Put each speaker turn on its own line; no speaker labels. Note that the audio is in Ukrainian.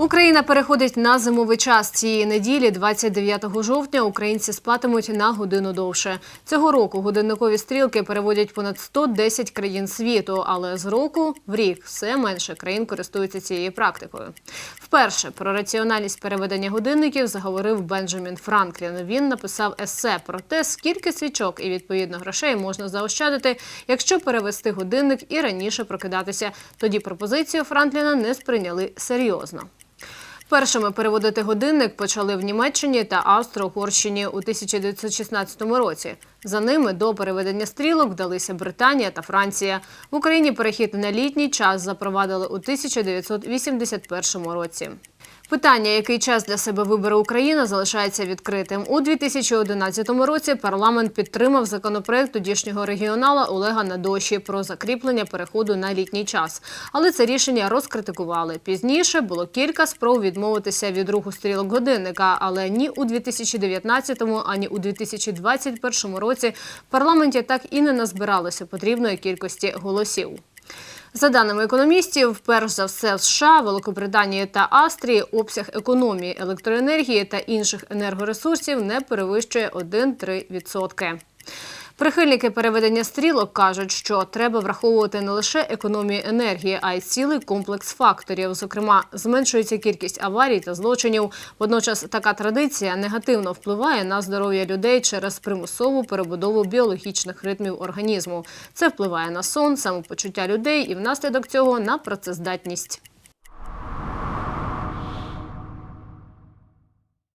Україна переходить на зимовий час цієї неділі, 29 жовтня. Українці спатимуть на годину довше. Цього року годинникові стрілки переводять понад 110 країн світу, але з року в рік все менше країн користуються цією практикою. Вперше про раціональність переведення годинників заговорив Бенджамін Франклін. Він написав есе про те, скільки свічок і відповідно грошей можна заощадити, якщо перевести годинник і раніше прокидатися. Тоді пропозицію Франкліна не сприйняли серйозно. Першими переводити годинник почали в Німеччині та Австро-Угорщині у 1916 році. За ними до переведення стрілок вдалися Британія та Франція. В Україні перехід на літній час запровадили у 1981 році. Питання, який час для себе вибере Україна, залишається відкритим. У 2011 році парламент підтримав законопроект тодішнього регіонала Олега Надоші про закріплення переходу на літній час. Але це рішення розкритикували. Пізніше було кілька спроб відмовитися від руху стрілок годинника, але ні у 2019, ані у 2021 році парламенті так і не назбиралося потрібної кількості голосів. За даними економістів, перш за все в США, Великобританії та Австрії обсяг економії електроенергії та інших енергоресурсів не перевищує 1-3%. Прихильники переведення стрілок кажуть, що треба враховувати не лише економію енергії, а й цілий комплекс факторів. Зокрема, зменшується кількість аварій та злочинів. Водночас така традиція негативно впливає на здоров'я людей через примусову перебудову біологічних ритмів організму. Це впливає на сон, самопочуття людей і внаслідок цього на працездатність.